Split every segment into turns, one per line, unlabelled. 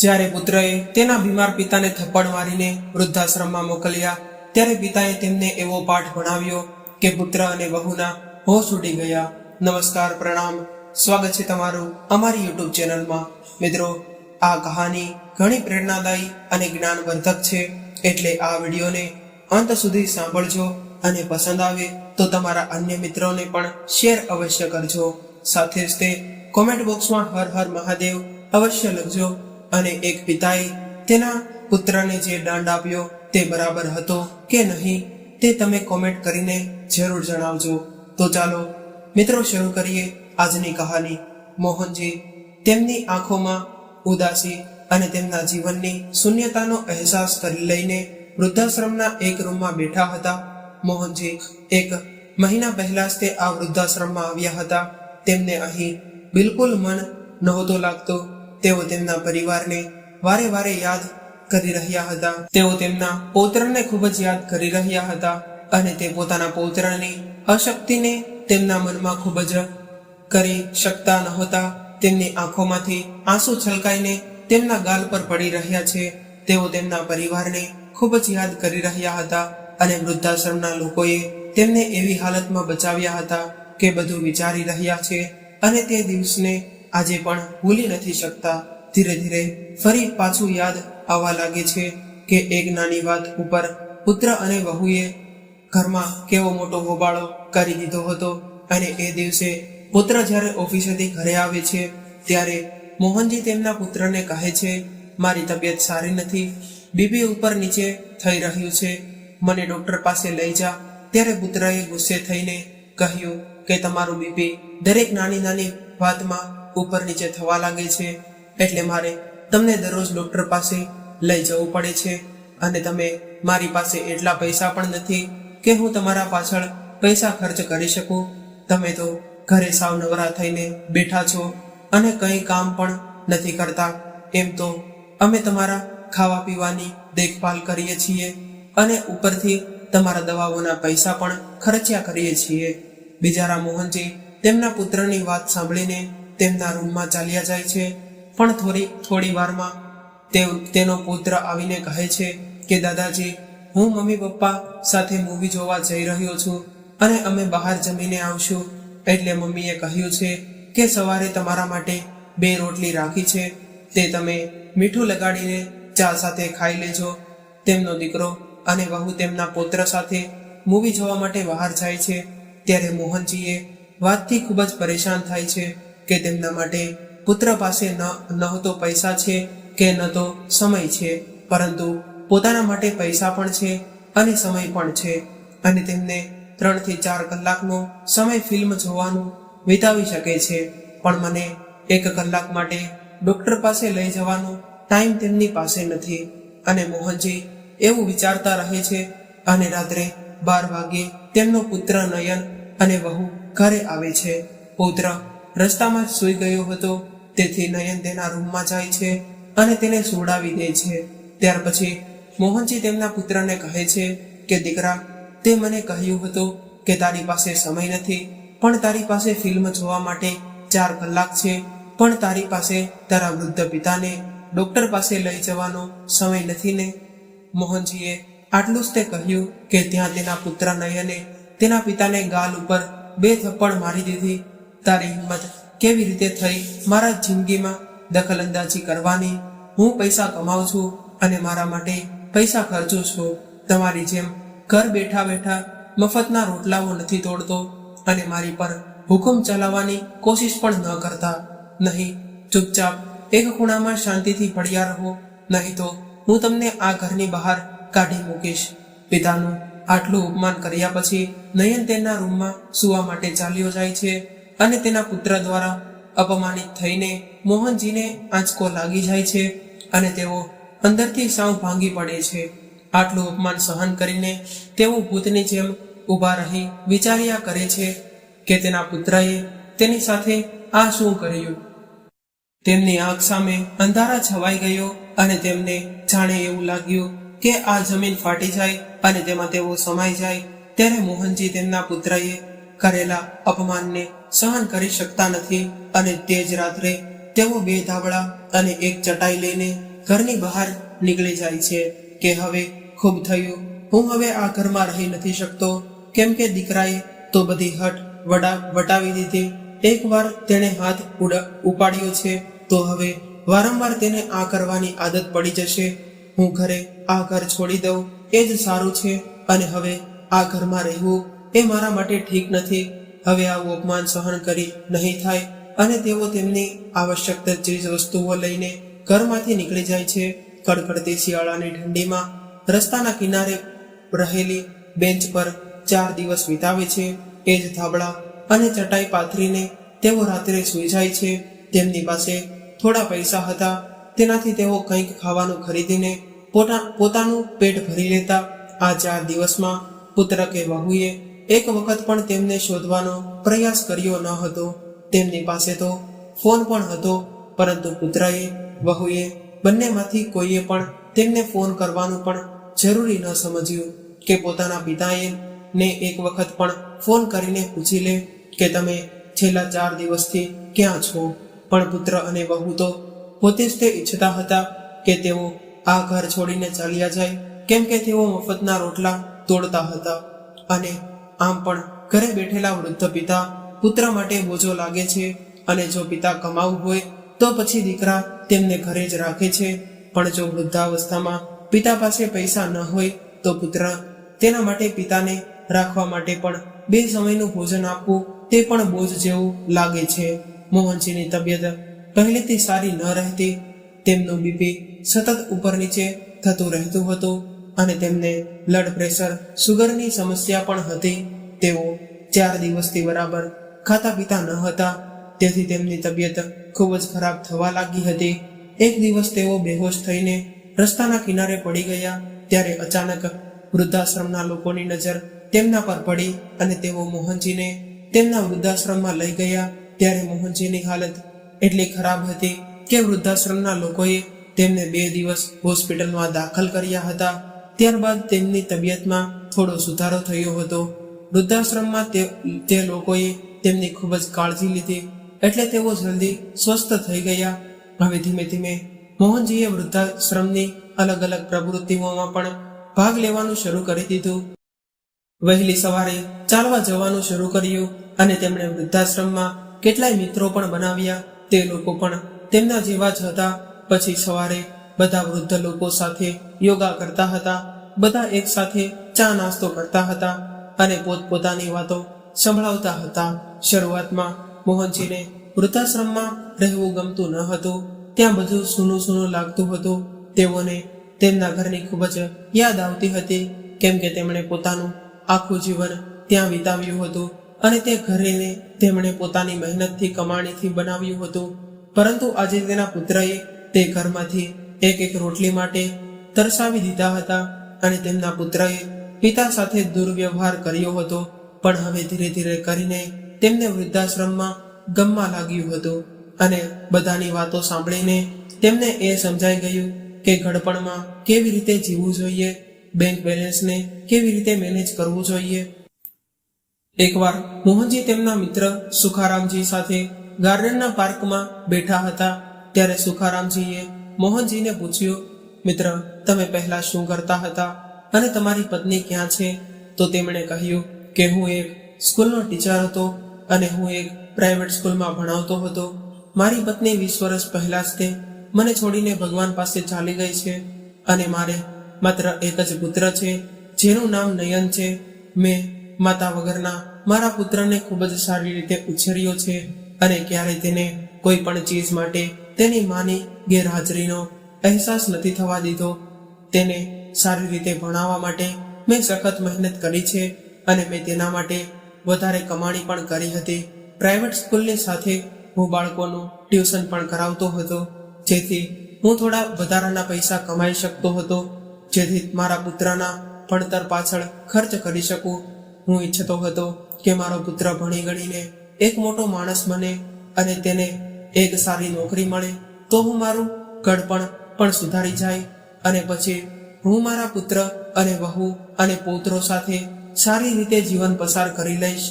જ્યારે પુત્રએ તેના બીમાર પિતાને થપ્પડ મારીને વૃદ્ધાશ્રમમાં મોકલ્યા, ત્યારે પિતાએ તેમને એવો પાઠ ભણાવ્યો કે પુત્ર અને વહુના હોશ ઉડી ગયા. નમસ્કાર, પ્રણામ. સ્વાગત છે તમારું અમારી યુટ્યુબ ચેનલમાં. મિત્રો, આ કહાની ઘણી પ્રેરણાદાયી અને જ્ઞાનવર્ધક છે, એટલે આ વિડીયોને અંત સુધી સાંભળજો અને પસંદ આવે તો તમારા અન્ય મિત્રોને પણ શેર અવશ્ય કરજો. સાથે જ તે કોમેન્ટ બોક્સમાં હર હર મહાદેવ અવશ્ય લખજો અને એક પિતાએ તેના પુત્રને જે દંડ આપ્યો તે બરાબર હતો કે નહીં તે તમે કોમેન્ટ કરીને જરૂર જણાવજો. તો ચાલો, મિત્રો, શરૂ કરીએ આજની કહાની. મોહનજી તેમની આંખોમાં ઉદાસી અને તેમના જીવનની શૂન્યતાનો અહેસાસ કરી લઈને વૃદ્ધાશ્રમના એક રૂમમાં બેઠા હતા. મોહનજી એક મહિના પહેલા જ તે આ વૃદ્ધાશ્રમમાં આવ્યા હતા. તેમને અહીં બિલકુલ મન નહોતો લાગતો. તેઓ તેમના પરિવારને વારે વારે યાદ કરી રહ્યા હતા. તેઓ તેમના પૌત્રને ખૂબ જ યાદ કરી રહ્યા હતા અને તે પોતાના પૌત્રની અશક્તિને તેમના મનમાં ખૂબ જ કરી શકતા નહોતા. તેમની આંખોમાંથી આંસુ છલકાઈને તેમના ગાલ પર પડી રહ્યા છે. તેઓ તેમના પરિવારને ખૂબ જ યાદ કરી રહ્યા હતા અને વૃદ્ધાશ્રમના લોકોએ તેમને એવી હાલતમાં બચાવ્યા હતા કે બધું વિચારી રહ્યા છે અને તે દિવસને આજે પણ ભૂલી નથી શકતા. ધીરે ધીરે ફરી પાછું યાદ આવવા લાગે છે કે એક નાની વાત ઉપર પુત્ર અને વહુએ ઘરમાં કેવો મોટો હોબાળો કરી દીધો હતો અને એ દિવસે પુત્ર જ્યારે ઓફિસેથી ઘરે આવે છે, ત્યારે મોહનજી તેમના પુત્રને કહે છે, મારી તબિયત સારી નથી. બીપી ઉપર નીચે થઈ રહ્યું છે. મને ડૉક્ટર પાસે લઈ જા. ત્યારે પુત્રએ ગુસ્સે થઈને કહ્યું કે તમારું બીપી દરેક નાની નાની વાતમાં ઉપર નીચે થવા લાગે છે, એટલે મારે તમને દરરોજ ડૉક્ટર પાસે લઈ જવું પડે છે અને તમે મારી પાસે એટલા પૈસા પણ નથી કે હું તમારા પાછળ પૈસા ખર્ચ કરી શકું. તમે તો ઘરે સાવ નવરા થઈને બેઠા છો અને કંઈ કામ પણ નથી કરતા. એમ તો અમે તમારા ખાવા પીવાની દેખભાલ કરીએ છીએ અને ઉપરથી તમારા દવાઓના પૈસા પણ ખર્ચ્યા કરીએ છીએ. બિચારા મોહનજી તેમના પુત્રની વાત સાંભળીને તેમના રૂમમાં ચાલ્યા જાય છે. પણ થોડી થોડી વારમાં તે તેનો પુત્ર આવીને કહે છે કે, દાદાજી, હું મમ્મી પપ્પા સાથે મૂવી જોવા જઈ રહ્યો છું અને અમે બહાર જમીને આવશું. એટલે મમ્મીએ કહ્યું છે કે, સવારે તમારા માટે બે રોટલી રાખી છે. તે તમે મીઠું લગાડીને ચા સાથે ખાઈ લેજો. તેમનો દીકરો અને વહુ તેમના પુત્ર સાથે મૂવી જોવા માટે બહાર જાય છે. ત્યારે મોહનજીએ વાતથી ખૂબ જ પરેશાન થાય છે. કે તેમના માટે પુત્ર પાસે ન, નહોતો પૈસા છે કે ન તો સમય છે, પરંતુ પોતાના માટે પૈસા પણ છે અને સમય પણ છે. અને તેમને ત્રણથી ચાર કલાકનો સમય ફિલ્મ જોવાનું વિતાવી શકે છે. પણ મને એક કલાક માટે ડૉક્ટર પાસે લઈ જવાનો ટાઈમ તેમની પાસે નથી. અને મોહનજી એવું વિચારતા રહે છે અને રાત્રે બાર વાગે તેમનો પુત્ર નયન અને વહુ ઘરે આવે છે. પુત્ર રસ્તામાં જ સૂઈ ગયો હતો. તેથી નયન તેના રૂમમાં જાય છે અને તેને સુવડાવી દે છે. ત્યાર પછી મોહનજી તેમના પુત્રને કહે છે કે, દીકરા, તે મને કહ્યું હતું કે તારી પાસે સમય નથી, પણ તારી પાસે ફિલ્મ જોવા માટે ચાર કલાક છે. પણ તારી પાસે તારા વૃદ્ધ પિતાને ડૉક્ટર પાસે લઈ જવાનો સમય નથી ને? મોહનજીએ આટલું જ તે કહ્યું કે, ત્યાં તેના પુત્ર નયને તેના પિતાને ગાલ ઉપર બે થપ્પડ મારી દીધી તારી હિંમત કેવી રીતે થઈ મારા જિંદગીમાં દખલંદાજી કરવાની? હું પૈસા કમાઉં છું અને મારા માટે પૈસા ખર્ચું છું. તમારી જેમ ઘર બેઠા બેઠા મફતના રોટલાઓ નથી તોડતો અને મારી પર હુકમ ચલાવવાની કોશિશ પણ ન કરતા. નહીં, ચૂપચાપ એક ખૂણામાં શાંતિથી પડ્યા રહો. નહીં તો હું તમને આ ઘરની બહાર કાઢી મૂકીશ. પિતાનું આટલું અપમાન કર્યા પછી નયન તેના રૂમમાં સુવા માટે ચાલ્યો જાય છે. અને તેના પુત્ર દ્વારા અપમાનિત થઈને મોહનજીને આંચકો લાગી જાય છે અને તેઓ અંદરથી સાવ ભાંગી પડે છે. આટલું અપમાન સહન કરીને તેઓ ભૂતની જેમ ઊભા રહી વિચાર્યા કરે છે કે તેના પુત્રએ તેની સાથે આ શું કર્યું. તેમની આંખ સામે અંધારા છવાઈ ગયો અને તેમને જાણે એવું લાગ્યું કે આ જમીન ફાટી જાય અને તેમાં તેઓ સમાઈ જાય. ત્યારે મોહનજી તેમના પુત્રએ કરેલા અપમાનને સહન કરી શકતા નથી અને તે જ રાત્રે તેઓ બે ધાબળા અને એક ચટાઈ લઈને ઘરની બહાર નીકળી જાય છે કે હવે ખૂબ થયું, હું હવે આ ઘરમાં રહી નથી શકતો. કેમ કે દીકરાએ તો બધી હટ વડા વટાવી દીધી. એકવાર તેણે હાથ ઉપાડ્યો છે તો હવે વારંવાર તેને આ કરવાની આદત પડી જશે. હું ઘરે આ ઘર છોડી દઉં, એ જ સારું છે અને હવે આ ઘરમાં રહેવું એ મારા માટે ઠીક નથી. હવે આવું અપમાન સહન કરી નહીં થાય અને તેઓ તેમની આવશ્યક ચીજ વસ્તુઓ લઈને ઘરમાંથી નીકળી જાય છે. કડકડતી શિયાળાની ઠંડીમાં રસ્તાના કિનારે રહેલી બેન્ચ પર ચાર દિવસ વિતાવે છે. એ જ ધાબળા અને ચટાઈ પાથરીને તેઓ રાત્રે સૂઈ જાય છે. તેમની પાસે થોડા પૈસા હતા. તેનાથી તેઓ કંઈક ખાવાનું ખરીદીને પોતા, પોતાનું પેટ ભરી લેતા આ ચાર દિવસમાં પુત્ર કે વહુએ એક વખત પણ તેમને શોધવાનો પ્રયાસ કર્યો ન હતો. તેમની પાસે તો ફોન પણ હતો, પરંતુ પુત્રએ, વહુએ, બંનેમાંથી કોઈએ પણ તેમને ફોન કરવાનું પણ જરૂરી ન સમજ્યું કે પોતાના પિતાએ ને એક વખત પણ ફોન કરીને પૂછી લે કે તમે છેલ્લા ચાર દિવસથી ક્યાં છો? પણ પુત્ર અને વહુ તો પોતે જ તે ઈચ્છતા હતા કે તેઓ આ ઘર છોડીને ચાલ્યા જાય, કેમ કે તેઓ મફતના રોટલા તોડતા હતા. અને આમ પણ ઘરે બેઠેલા વૃદ્ધ પિતા પુત્ર માટે બોજો લાગે છે અને જો પિતા કમાવું હોય તો પછી દીકરા તેમને ઘરે જ રાખે છે. પણ જો વૃદ્ધાવસ્થામાં પિતા પાસે પૈસા ન હોય તો પુત્ર તેના માટે પિતાને રાખવા માટે પણ બે સમયનું ભોજન આપવું તે પણ બોજ જેવું લાગે છે. મોહનજીની તબિયત પહેલેથી સારી ન રહેતી, તેમનું બીપી સતત ઉપર નીચે થતું રહેતું હતું. અને તેમને બ્લડ પ્રેશર સુગરની સમસ્યા પણ હતી. તેઓ ચાર દિવસથી બરાબર ખાતા પીતા ન હતા. તેથી તેમની તબિયત ખૂબ જ ખરાબ થવા લાગી હતી. એક દિવસ તેઓ બેહોશ થઈને રસ્તાના કિનારે પડી ગયા. ત્યારે અચાનક વૃદ્ધાશ્રમના લોકોની નજર તેમના પર પડી અને તેઓ મોહનજીને તેમના વૃદ્ધાશ્રમમાં લઈ ગયા. ત્યારે મોહનજીની હાલત એટલી ખરાબ હતી કે વૃદ્ધાશ્રમના લોકોએ તેમને બે દિવસ હોસ્પિટલમાં દાખલ કર્યા હતા. ત્યારબાદ તેમની તબિયતમાં થોડો સુધારો થયો હતો. વૃદ્ધાશ્રમમાં તે લોકોએ તેમની ખૂબ જ કાળજી લીધી, એટલે તેઓ જલ્દી સ્વસ્થ થઈ ગયા. હવે ધીમે ધીમે મોહનજીએ વૃદ્ધાશ્રમની અલગ અલગ પ્રવૃત્તિઓમાં પણ ભાગ લેવાનું શરૂ કરી દીધું. વહેલી સવારે ચાલવા જવાનું શરૂ કર્યું અને તેમણે વૃદ્ધાશ્રમમાં કેટલાય મિત્રો પણ બનાવ્યા. તે લોકો પણ તેમના જેવા જ હતા. પછી સવારે બધા વૃદ્ધ લોકો સાથે યોગા કરતા હતા, બધા એક સાથે ચા નાસ્તો કરતા હતા અને પોતપોતાની વાતો સંભળાવતા હતા. શરૂઆતમાં મોહનજીને વૃદ્ધાશ્રમમાં રહેવું ગમતું ન હતું. ત્યાં બધું સૂનું સૂનું લાગતું હતું. તેઓને તેમના ઘરની ખૂબ જ યાદ આવતી હતી, કેમ કે તેમણે પોતાનું આખું જીવન ત્યાં વિતાવ્યું હતું અને તે ઘરેને તેમણે પોતાની મહેનતથી કમાણીથી બનાવ્યું હતું. પરંતુ આજે તેના પુત્રએ તે ઘરમાંથી એક એક રોટલી માટે તરસાવી દીધા હતા અને તેમના પુત્રએ પિતા સાથે દુર્વ્યવહાર કર્યો હતો. પણ હવે ધીરે ધીરે કરીને તેમને વૃદ્ધાશ્રમમાં ગમવા લાગ્યું હતું અને બધાની વાતો સાંભળીને તેમને એ સમજાઈ ગયું કે ઘડપણમાં કેવી રીતે જીવવું જોઈએ, બેંક બેલેન્સને કેવી રીતે મેનેજ કરવું જોઈએ. એકવાર મોહનજી તેમના મિત્ર સુખારામજી સાથે ગાર્ડનના પાર્કમાં બેઠા હતા, ત્યારે સુખારામજીએ મોહનજીને પૂછ્યું, મિત્ર, તમે પહેલા શું કરતા હતા અને તમારી પત્ની ક્યાં છે? તો તેમણે કહ્યું કે હું એક સ્કૂલનો ટીચર હતો અને હું એક પ્રાઇવેટ સ્કૂલમાં ભણાવતો હતો. મારી પત્ની વીસ વર્ષ પહેલા જ તે મને છોડીને ભગવાન પાસે ચાલી ગઈ છે અને મારે માત્ર એક જ પુત્ર છે, જેનું નામ નયન છે. મેં માતા વગરના મારા પુત્રને ખૂબ જ સારી રીતે ઉછેર્યો છે અને ક્યારેય તેને કોઈ પણ ચીજ માટે તેની માની ગેરહાજરીનો અહેસાસ નથી થવા દીધો. તેને સારી રીતે ભણાવવા માટે મેં સખત મહેનત કરી છે અને મેં તેના માટે વધારે કમાણી પણ કરી હતી. પ્રાઇવેટ સ્કૂલની સાથે હું બાળકોનું ટ્યુશન પણ કરાવતો હતો, જેથી હું થોડા વધારાના પૈસા કમાઈ શકતો હતો, જેથી મારા પુત્રના ભણતર પાછળ ખર્ચ કરી શકું. હું ઈચ્છતો હતો કે મારો પુત્ર ભણી ગણીને એક મોટો માણસ બને અને તેને એક સારી નોકરી મળે તો હું મારું ઘડપણ પણ સુધારી જાય અને પછી હું મારા પુત્ર અને વહુ અને પૌત્રો સાથે સારી રીતે જીવન પસાર કરી લઈશ.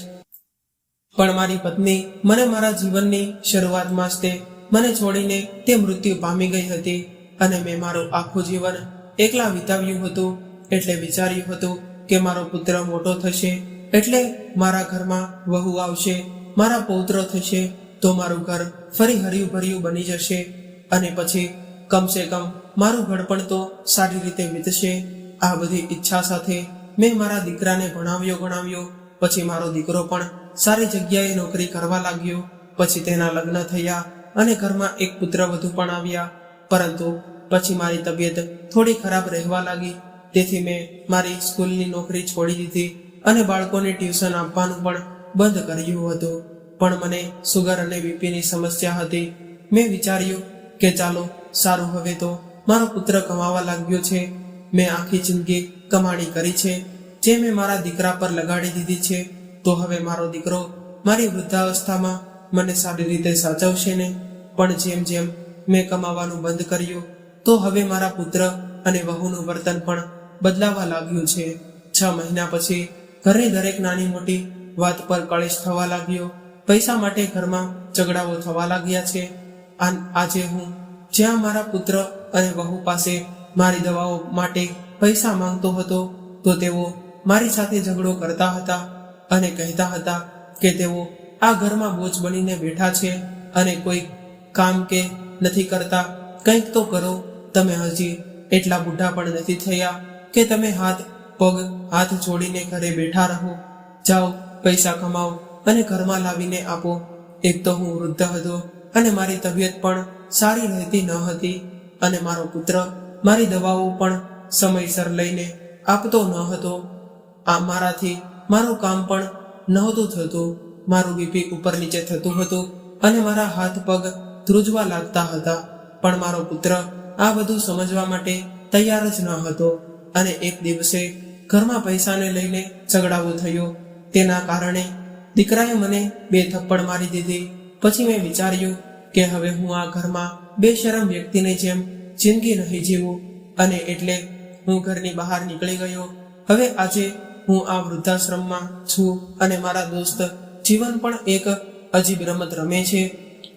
પણ મારી પત્ની મને મારા જીવનની શરૂઆતમાં જ તે મને છોડીને તે મૃત્યુ પામી ગઈ હતી અને મેં મારું આખું જીવન એકલા વિતાવ્યું હતું એટલે વિચાર્યું હતું કે મારો પુત્ર મોટો થશે એટલે મારા ઘરમાં વહુ આવશે, મારા પૌત્ર થશે તો મારું ઘર ફરી હર્યું ભર્યું બની જશે અને પછી કમસે કમ મારું ઘડપણ તો સારી રીતે વીતશે. આ બધી ઈચ્છા સાથે મેં મારા દીકરાને ભણાવ્યો, ગણાવ્યો. પછી મારો દીકરો પણ સારી જગ્યાએ નોકરી કરવા લાગ્યો. પછી તેના લગ્ન થયા અને ઘરમાં એક પુત્ર વધુ પણ આવ્યા. પરંતુ પછી મારી તબિયત થોડી ખરાબ રહેવા લાગી. તેથી મેં મારી સ્કૂલની નોકરી છોડી દીધી અને બાળકોને ટ્યુશન આપવાનું પણ બંધ કર્યું હતું. પણ મને સુગર અને બીપીની સમસ્યા હતી. મેં વિચાર્યું કે ચાલો, સારું, હવે તો મારો પુત્ર કમાવા લાગ્યો છે. મેં આખી જિંદગી કમાણી કરી છે. જે મેં મારા દીકરા પર લગાડી દીધી છે, તો હવે મારો દીકરો મારી વૃદ્ધાવસ્થામાં મને સારી રીતે સાચવશે ને? પણ જેમ જેમ મેં કમાવાનું બંધ કર્યું, તો હવે મારા પુત્ર અને વહુનું વર્તન પણ બદલાવા લાગ્યું છે. છ મહિના પછી ઘરે દરેક નાની મોટી વાત પર કળેશ થવા લાગ્યો. પૈસા માટે ઘરમાં ઝઘડાઓ થવા લાગ્યા છે. આજે હું જ્યાં મારા પુત્ર અને વહુ પાસે મારી દવાઓ માટે પૈસા માંગતો હતો, તો તેઓ મારી સાથે ઝઘડો કરતા હતા અને કહેતા હતા કે તેઓ આ ઘરમાં બોજ બનીને બેઠા છે અને કોઈ કામ કે નથી કરતા. કંઈક તો કરો, તમે હજી એટલા બુઢા પણ નથી થયા કે તમે હાથ પગ હાથ જોડીને ઘરે બેઠા રહો. જાઓ, પૈસા કમાઓ. અને ઘરમાં લાવીને આપો. એક તો હું વૃદ્ધ હતો અને મારી તબિયત પણ સારી રહેતી ન હતી અને મારો પુત્ર મારી દવાઓ પણ સમયસર લઈને આપતો ન હતો. આ મારાથી મારું કામ પણ નહોતું થતું. મારું બીપી ઉપર નીચે થતું હતું અને મારા હાથ પગ ધ્રુજવા લાગતા હતા. પણ મારો પુત્ર આ બધું સમજવા માટે તૈયાર જ ન હતો અને એક દિવસે ઘરમાં પૈસાને લઈને ઝઘડાવો થયો. તેના કારણે દીકરાએ મને બે થપ્પડ મારી દીધી. પછી મેં વિચાર્યું કે હવે હું આ ઘરમાં બેશરમ વ્યક્તિને જેમ જિંદગી નહીં જીવું અને એટલે હું ઘરની બહાર નીકળી ગયો. હવે આજે હું આ વૃદ્ધાશ્રમમાં છું અને મારા દોસ્ત જીવન પણ એક અજીબ રમત રમે છે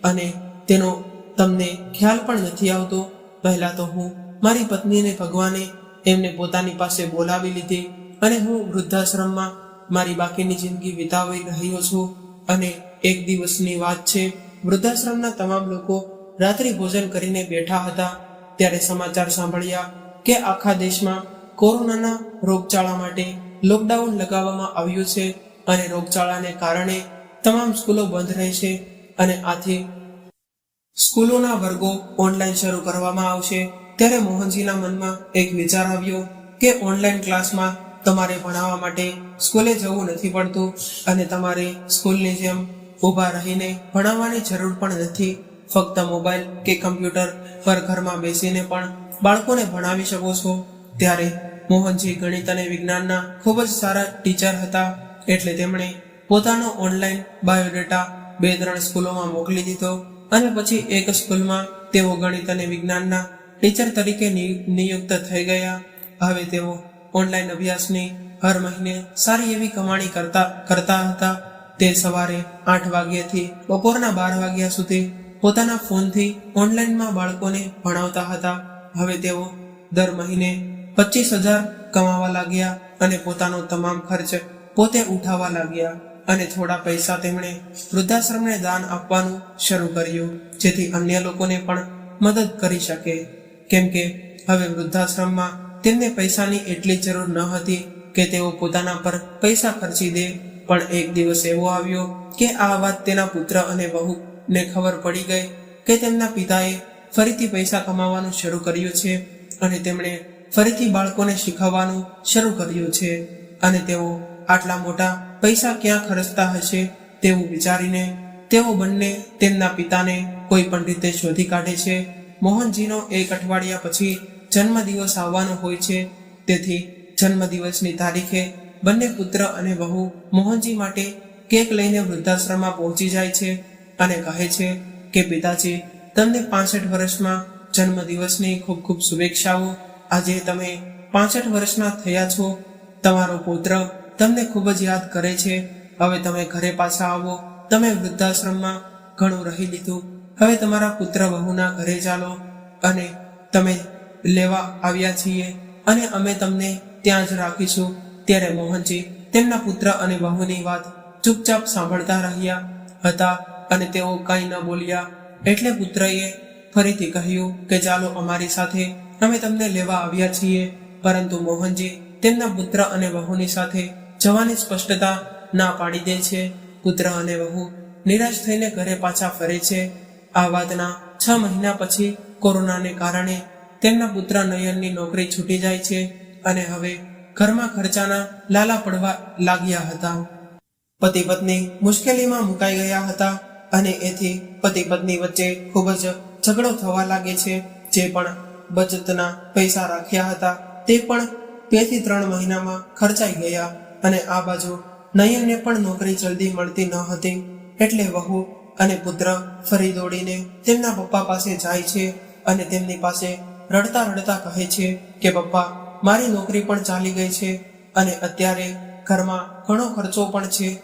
અને તેનો તમને ખ્યાલ પણ નથી આવતો. પહેલાં તો હું મારી પત્નીને ભગવાને એમને પોતાની પાસે બોલાવી લીધી અને હું વૃદ્ધાશ્રમમાં મારી બાકીની જિંદગી વિતાવી રહ્યો છું અને એક દિવસની વાત છે, વૃદ્ધાશ્રમના તમામ લોકો રાત્રિ ભોજન કરીને બેઠા હતા. ત્યારે સમાચાર સાંભળ્યા કે આખા દેશમાં કોરોનાના રોગચાળા માટે લોકડાઉન લગાવવામાં આવ્યું છે અને રોગચાળાને કારણે તમામ સ્કૂલો બંધ રહેશે અને આથી સ્કૂલોના વર્ગો ઓનલાઈન શરૂ કરવામાં આવશે. ત્યારે મોહનજીના મનમાં એક વિચાર આવ્યો કે ઓનલાઈન ક્લાસમાં તમારે ભણાવવા માટે સ્કૂલે જવું નથી પડતું અને તમારે સ્કૂલની જેમ ઊભા રહીને ભણાવવાની જરૂર પણ નથી. ફક્ત મોબાઈલ કે કમ્પ્યુટર પર ઘરમાં બેસીને પણ બાળકોને ભણાવી શકો છો. ત્યારે મોહનજી ગણિત અને વિજ્ઞાનના ખૂબ જ સારા ટીચર હતા એટલે તેમણે પોતાનો ઓનલાઈન બાયોડેટા બે ત્રણ સ્કૂલોમાં મોકલી દીધો અને પછી એક સ્કૂલમાં તેઓ ગણિત અને વિજ્ઞાનના ટીચર તરીકે નિયુક્ત થઈ ગયા. હવે તેઓ ઓનલાઈન અભ્યાસની હર મહિને સારી એવી કમાણી કરતા કરતા હતા. તે સવારે આઠ વાગ્યાથી બપોરના બાર વાગ્યા સુધી પોતાના ફોનથી ઓનલાઈનમાં બાળકોને ભણાવતા હતા. હવે તેઓ દર મહિને પચીસ હજાર કમાવા લાગ્યા અને પોતાનો તમામ ખર્ચ પોતે ઉઠાવવા લાગ્યા અને થોડા પૈસા તેમણે વૃદ્ધાશ્રમને દાન આપવાનું શરૂ કર્યું, જેથી અન્ય લોકોને પણ મદદ કરી શકે. કેમ કે હવે વૃદ્ધાશ્રમમાં તેમને પૈસાની એટલી જરૂર ન હતી કે તેઓ પોતાના પર પૈસા ખર્ચી દે. પણ એક દિવસ એવો આવ્યો કે આ વાત તેના પુત્ર અને વહુને ખબર પડી ગઈ કે તેમના પિતાએ ફરીથી પૈસા કમાવાનું શરૂ કર્યું છે અને તેમણે ફરીથી બાળકોને શીખવવાનું શરૂ કર્યું છે. અને તેઓ આટલા મોટા પૈસા ક્યાં ખર્ચતા હશે તેવું વિચારીને તેઓ બંને તેમના પિતાને કોઈ પણ રીતે શોધી કાઢે છે. મોહનજીનો એક અઠવાડિયા પછી જન્મદિવસ આવવાનો હોય છે. તેથી જન્મદિવસની તારીખે બંને પુત્ર અને વહુ મોહનજી માટે કેક લઈને વૃદ્ધાશ્રમમાં પહોંચી જાય છે અને કહે છે કે, પિતાજી, તમને પાસઠ વર્ષમાં જન્મદિવસની ખૂબ ખૂબ શુભેચ્છાઓ. આજે તમે પાસઠ વર્ષના થયા છો. તમારો પુત્ર તમને ખૂબ જ યાદ કરે છે. હવે તમે ઘરે પાછા આવો. તમે વૃદ્ધાશ્રમમાં ઘણું રહી લીધું. હવે તમારા પુત્ર વહુના ઘરે ચાલો અને તમે લેવા આવ્યા છીએ. અને અમે તમને ત્યાં જ રાખીશું. ત્યારે મોહનજી તેમના પુત્ર અને વહુની વાત ચૂપચાપ સાંભળતા રહ્યા હતા અને તેઓ કંઈ ન બોલ્યા. એટલે પુત્રએ ફરીથી કહ્યું કે, ચાલો અમારી સાથે અમે તમને લેવા આવ્યા છીએ. પરંતુ મોહનજી તેમના પુત્ર અને વહુની સાથે જવાની સ્પષ્ટતા ના પાડી દે છે. પુત્ર અને વહુ નિરાશ થઈને ઘરે પાછા ફરે છે. આ વાતના છ મહિના પછી કોરોનાને કારણે તેમના પુત્ર નયનની નોકરી છૂટી જાય છે. અને હવે ઘરમાં ખર્ચાના લાલા પડવા લાગ્યા હતા. પતિ પત્ની મુશ્કેલીમાં મુકાઈ ગયા હતા અને એથી પતિ પત્ની વચ્ચે ખૂબ જ ઝઘડો થવા લાગે છે. જે પણ બચતના પૈસા રાખ્યા હતા તે પણ બેથી ત્રણ મહિનામાં ખર્ચાઈ ગયા અને આ બાજુ નયનને પણ નોકરી જલ્દી મળતી ન હતી. એટલે વહુ અને પુત્ર ફરી દોડીને તેમના પપ્પા પાસે જાય છે અને તેમની પાસે રડતા રડતા કહે છે કે, પપ્પા મારી નોકરી પણ ચાલી ગઈ છે અને અત્યારે ઘરમાં ઘણો ખર્ચો પણ છે.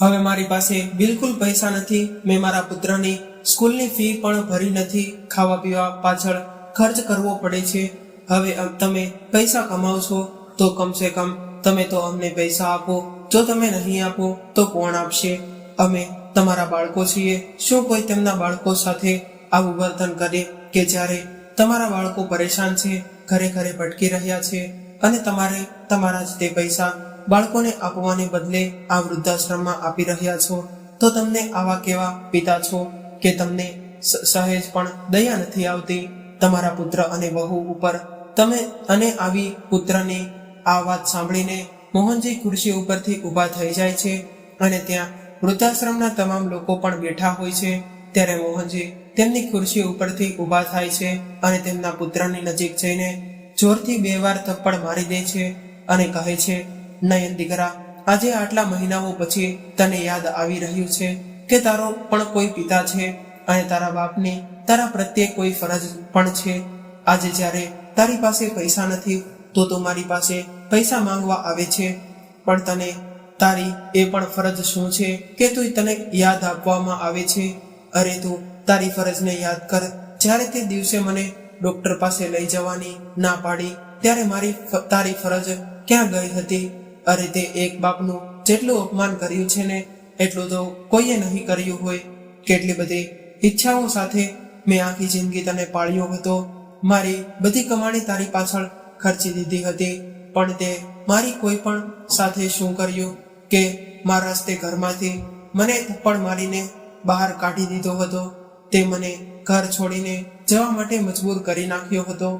હવે મારી પાસે બિલકુલ પૈસા નથી. મેં મારા પુત્રની સ્કૂલની ફી પણ ભરી નથી. ખાવા પીવા પાછળ ખર્ચ કરવો પડે છે. હવે તમે પૈસા કમાવ છો તો કમસે કમ તમે તો અમને પૈસા આપો. જો તમે નહીં આપો તો કોણ આપશે? અમે તમારા બાળકો છીએ. શું કોઈ તેમના બાળકો સાથે આવું વર્તન કરે કે જ્યારે તમારા બાળકો પરેશાન છે? ઘરે ઘરે ભટકી રહ્યા છે અને તમારે તમારા જ તે પૈસા બાળકોને આપવાને બદલે આ વૃદ્ધાશ્રમમાં આપી રહ્યા છો, તો તમને આવા કેવા પિતા છો કે તમને સહેજ પણ દયા નથી આવતી? તમારા પુત્ર અને વહુ ઉપર તમે અને આવી પુત્રની આ વાત સાંભળીને મોહનજી ખુરશી ઉપરથી ઊભા થઈ જાય છે અને ત્યાં વૃદ્ધાશ્રમના તમામ લોકો પણ બેઠા હોય છે. ત્યારે મોહનજી તેમની ખુરશી ઉપરથી ઊભા થાય છે અને તેમના પુત્રની નજીક જઈને જોરથી બે વાર થપ્પડ મારી દે છે અને કહે છે, નયન દીકરા, આજે આટલા મહિનાઓ પછી તને યાદ આવી રહ્યું છે કે તારો પણ કોઈ પિતા છે અને તારા બાપની તારા પ્રત્યે કોઈ ફરજ પણ છે. આજે જ્યારે તારી પાસે પૈસા નથી, તો તું મારી પાસે પૈસા માંગવા આવે છે. પણ તને તારી એ પણ ફરજ શું છે કે તું તને યાદ આપવામાં આવે છે? અરે તું તારી ફરજને યાદ કર. જ્યારે તે દિવસે મને ડોક્ટર પાસે લઈ જવાની ના પાડી, ત્યારે મારી તારી ફરજ ક્યાં ગઈ હતી? અરે, તે એક બાપનું જેટલું અપમાન કર્યું છે ને, એટલું તો કોઈએ નહીં કર્યું હોય. કેટલી બધી ઈચ્છાઓ સાથે મેં આખી જિંદગી તને પાળ્યો હતો. મારી બધી કમાણી તારી પાછળ ખર્ચી દીધી હતી. પણ તે મારી કોઈ પણ સાથે શું કર્યું કે મારા રસ્તે ઘરમાંથી મને થપ્પડ મારીને બહાર કાઢી દીધો હતો? તે મને ઘર છોડીને જવા માટે મજબૂર કરી નાખ્યો હતો.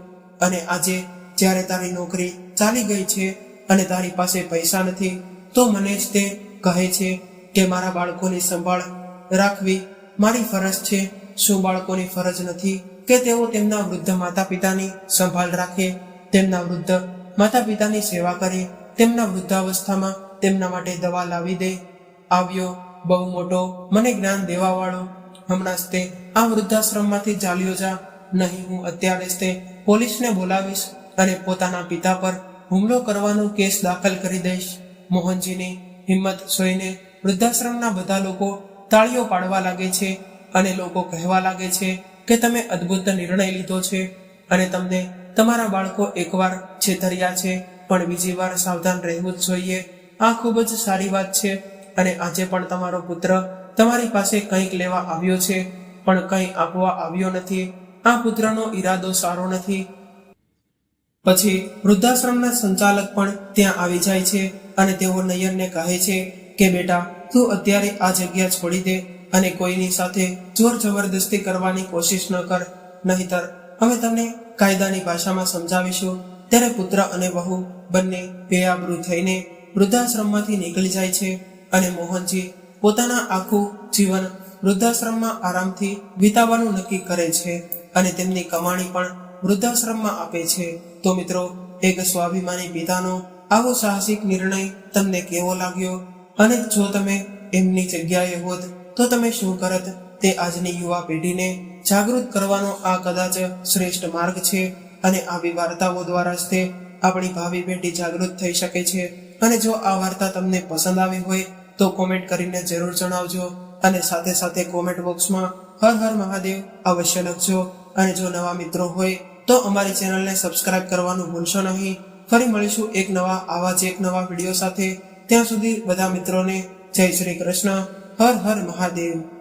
અને આજે જ્યારે તારી નોકરી ચાલી ગઈ છે અને તારી પાસે પૈસા નથી, તો મને જ તે કહે છે કે મારા બાળકોની સંભાળ રાખવી મારી ફરજ છે. શું બાળકોની ફરજ નથી કે તેઓ તેમના વૃદ્ધ માતા પિતાની સંભાળ રાખે, તેમના વૃદ્ધ માતા પિતાની સેવા કરે, તેમના વૃદ્ધાવસ્થામાં તેમના માટે દવા લાવી દે? આવ્યો બહુ મોટો મને જ્ઞાન દેવાવાળો હમણાં તે આ વૃદ્ધાશ્રમમાંથી ચાલ્યો જા. નહીં, હું અત્યારે જ તે પોલીસને બોલાવીશ અને પોતાના પિતા પર હુમલો કરવાનો કેસ દાખલ કરી દઈશ. મોહનજીની હિંમત સોઈને વૃદ્ધાશ્રમના બધા લોકો તાળીઓ પાડવા લાગે છે અને લોકો કહેવા લાગે છે કે તમે અદ્ભુત નિર્ણય લીધો છે અને તમને તમારા બાળકો એકવાર છેતર્યા છે, પણ બીજી વાર સાવધાન રહેવું જ જોઈએ. આ ખૂબ જ સારી વાત છે અને આજે પણ તમારો પુત્ર તમારી પાસે કંઈક લેવા આવ્યો છે, પણ કંઈ આપવા આવ્યો નથી. આ પુત્રનો ઈરાદો સારો નથી. પછી વૃદ્ધાશ્રમના સંચાલક પણ ત્યાં આવી જાય છે અને તેઓ નયનને કહે છે કે, બેટા, તું અત્યારે આ જગ્યા છોડી દે અને કોઈની સાથે જોર જબરદસ્તી કરવાની કોશિશ ન કર. નહીતર અમે તમને કાયદાની ભાષામાં સમજાવીશું. ત્યારે પુત્ર અને વહુ બંને બેઆબરૂ થઈને વૃદ્ધાશ્રમમાંથી નીકળી જાય છે અને મોહનજી પોતાના આખું જીવન વૃદ્ધાશ્રમમાં આરામથી વિતાવવાનું નક્કી કરે છે અને તેમની કમાણી પણ વૃદ્ધાશ્રમમાં આપે છે. તો મિત્રો, એક સ્વાભિમાની પિતાનો આવો સાહસિક નિર્ણય તમને કેવો લાગ્યો? અને જો તમે એમની જગ્યાએ હોત, તો તમે શું કરત? તે આજની યુવા પેઢીને જાગૃત કરવાનો આ કદાચ શ્રેષ્ઠ માર્ગ છે અને આવી વાર્તાઓ દ્વારા જ તે આપણી ભાવિ પેઢી જાગૃત થઈ શકે છે. અને જો આ વાર્તા તમને પસંદ આવી હોય તો કોમેન્ટ કરીને જરૂર જણાવજો અને સાથે સાથે કોમેન્ટ બોક્સમાં હર હર મહાદેવ અવશ્ય લખજો. અને જો નવા મિત્રો હોય તો અમારી ચેનલને સબસ્ક્રાઇબ કરવાનું ભૂલશો નહીં. ફરી મળીશું એક નવા, આવા જ એક નવા વીડિયો સાથે. ત્યાં સુધી બધા મિત્રોને જય શ્રી કૃષ્ણ. હર હર મહાદેવ.